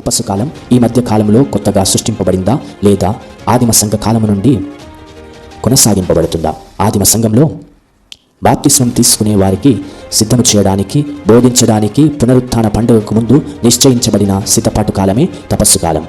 తపస్సు కాలం ఈ మధ్య కాలంలో కొత్తగా సృష్టింపబడిందా లేదా ఆదిమ సంఘ కాలం నుండి కొనసాగింపబడుతుందా? ఆదిమ సంఘంలో బాప్తిస్వం తీసుకునే వారికి సిద్ధము చేయడానికి బోధించడానికి పునరుత్థాన పండుగకు ముందు నిశ్చయించబడిన సిద్ధపాటు కాలమే తపస్సు కాలం.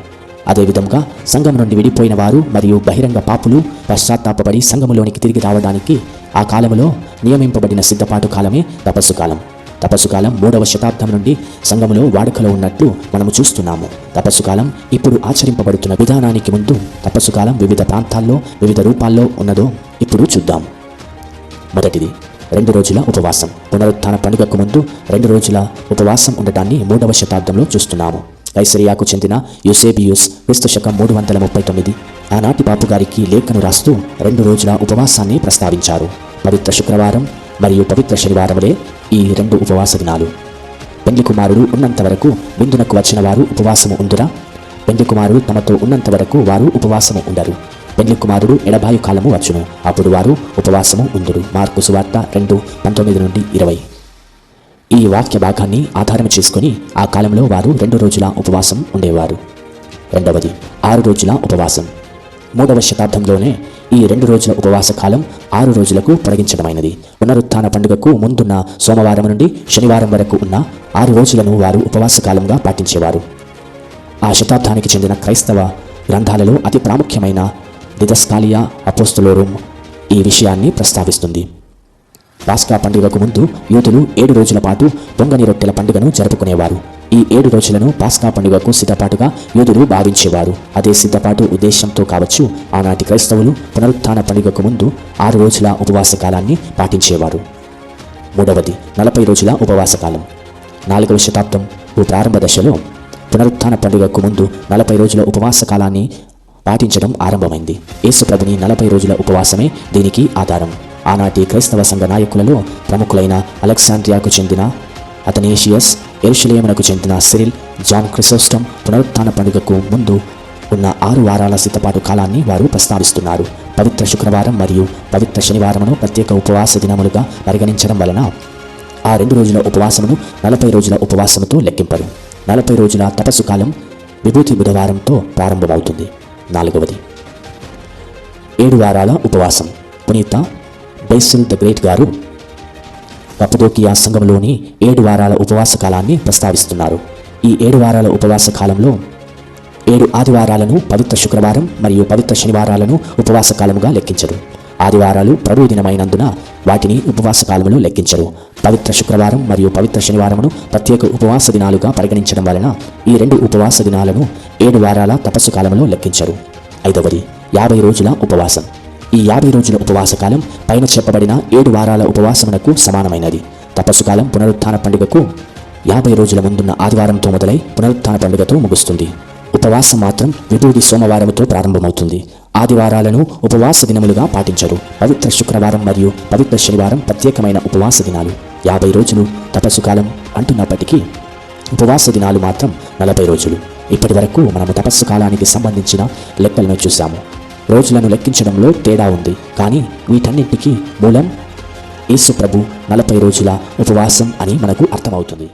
అదేవిధంగా సంఘం నుండి విడిపోయిన వారు మరియు బహిరంగ పాపులు పశ్చాత్తాపడి సంఘములోనికి తిరిగి రావడానికి ఆ కాలంలో నియమింపబడిన సిద్ధపాటు కాలమే తపస్సు కాలం. తపస్సు కాలం మూడవ శతాబ్దం నుండి సంఘములో వాడుకలో ఉన్నట్లు మనము చూస్తున్నాము. తపస్సు కాలం ఇప్పుడు ఆచరింపబడుతున్న విధానానికి ముందు తపస్సు కాలం వివిధ ప్రాంతాల్లో వివిధ రూపాల్లో ఉన్నదో ఇప్పుడు చూద్దాం. మొదటిది రెండు రోజుల ఉపవాసం. పునరుత్థాన పండుగకు ముందు రెండు రోజుల ఉపవాసం ఉండటాన్ని మూడవ శతాబ్దంలో చూస్తున్నాము. కైసరియాకు చెందిన యుసేబియూస్ క్రీస్తు శకం మూడు వందల ముప్పై తొమ్మిది. ఆనాటి పాపుగారికి లేఖను రాస్తూ రెండు రోజుల ఉపవాసాన్ని ప్రస్తావించారు. పవిత్ర శుక్రవారం మరియు పవిత్ర శనివారములే ఈ రెండు ఉపవాస దినాలు పెండ్లి కుమారుడు ఉన్నంత వరకు విందునకు వచ్చిన వారు ఉపవాసము ఉందురా పెండ్లి కుమారుడు తమతో ఉన్నంత వరకు వారు ఉపవాసము ఉండరు. పెండ్లి కుమారుడు ఎడబాయు కాలము వచ్చును. అప్పుడు వారు ఉపవాసము ఉందురు మార్కు సువార్త రెండు పంతొమ్మిది నుండి ఇరవై. ఈ వాక్య భాగాన్ని ఆధారం చేసుకుని ఆ కాలంలో వారు రెండు రోజుల ఉపవాసం ఉండేవారు. రెండవది ఆరు రోజుల ఉపవాసం. మూడవ శతాబ్దంలోనే ఈ రెండు రోజుల ఉపవాస కాలం ఆరు రోజులకు పొడిగించడమైనది. పునరుత్థాన పండుగకు ముందున్న సోమవారం నుండి శనివారం వరకు ఉన్న ఆరు రోజులను వారు ఉపవాస కాలంగా పాటించేవారు. ఆ శతాబ్దానికి చెందిన క్రైస్తవ గ్రంథాలలో అతి ప్రాముఖ్యమైన దిదస్కాలియా అపోస్తులోరుం ఈ విషయాన్ని ప్రస్తావిస్తుంది. పాస్కా పండుగకు ముందు యూదులు ఏడు రోజుల పాటు పొంగని రొట్టెల పండుగను జరుపుకునేవారు. ఈ ఏడు రోజులను పాస్కా పండుగకు సిద్ధపాటుగా యోధులు భావించేవారు. అదే సిద్ధపాటు ఉద్దేశంతో కావచ్చు ఆనాటి క్రైస్తవులు పునరుత్థాన పండుగకు ముందు ఆరు రోజుల ఉపవాస కాలాన్ని పాటించేవారు. మూడవది నలభై రోజుల ఉపవాస కాలం. నాలుగవ శతాబ్దం ఓ ప్రారంభ దశలో పునరుత్థాన పండుగకు ముందు నలభై రోజుల ఉపవాస కాలాన్ని పాటించడం ఆరంభమైంది. యేసుప్రభుని నలభై రోజుల ఉపవాసమే దీనికి ఆధారం. ఆనాటి క్రైస్తవ సంఘ నాయకులలో ప్రముఖులైన అలెగ్జాండ్రియాకు చెందిన అతనేషియస్ ఎరుషులేమునకు చెందిన సిరిల్ జాన్ క్రిసోస్టమ్ పునరుత్థాన పండుగకు ముందు ఉన్న ఆరు వారాల సిద్ధపాటు కాలాన్ని వారు ప్రస్తావిస్తున్నారు. పవిత్ర శుక్రవారం మరియు పవిత్ర శనివారమును ప్రత్యేక ఉపవాస దినములుగా పరిగణించడం వలన ఆ రెండు రోజుల ఉపవాసమును నలభై రోజుల ఉపవాసముతో లెక్కింపరు. నలభై రోజుల తపస్సు కాలం విభూతి బుధవారంతో ప్రారంభమవుతుంది. నాలుగవది. ఏడు వారాల ఉపవాసం. పునీత బైసిల్ ద గ్రేట్ గారు కప్పదోకియా సంఘంలోని ఏడు వారాల ఉపవాస కాలాన్ని ప్రస్తావిస్తున్నారు. ఈ ఏడు వారాల ఉపవాస కాలంలో ఏడు ఆదివారాలను పవిత్ర శుక్రవారం మరియు పవిత్ర శనివారాలను ఉపవాస కాలముగా లెక్కించరు. ఆదివారాలు ప్రభు దినమైనందున వాటిని ఉపవాస కాలమును లెక్కించరు. పవిత్ర శుక్రవారం మరియు పవిత్ర శనివారమును ప్రత్యేక ఉపవాస దినాలుగా పరిగణించడం వలన ఈ రెండు ఉపవాస దినాలను ఏడు వారాల తపస్సు కాలంలో లెక్కించరు. ఐదవది యాభై రోజుల ఉపవాసం. ఈ యాభై రోజుల ఉపవాస కాలం పైన చెప్పబడిన ఏడు వారాల ఉపవాసమునకు సమానమైనది. తపస్సు కాలం పునరుత్థాన పండుగకు యాభై రోజుల ముందున్న ఆదివారంతో మొదలై పునరుత్థాన పండుగతో ముగుస్తుంది. ఉపవాసం మాత్రం విభూది సోమవారముతో ప్రారంభమవుతుంది. ఆదివారాలను ఉపవాస దినములుగా పాటించరు. పవిత్ర శుక్రవారం మరియు పవిత్ర శనివారం ప్రత్యేకమైన ఉపవాస దినాలు. యాభై రోజులు తపస్సు కాలం అంటున్నప్పటికీ ఉపవాస దినాలు మాత్రం నలభై రోజులు. ఇప్పటి వరకు మనము తపస్సు కాలానికి సంబంధించిన లెక్కలను చూశాము. రోజులను లెక్కించడంలో తేడా ఉంది. కానీ వీటన్నింటికీ మూలం యేసు ప్రభు నలభై రోజుల ఉపవాసం అని మనకు అర్థమవుతుంది.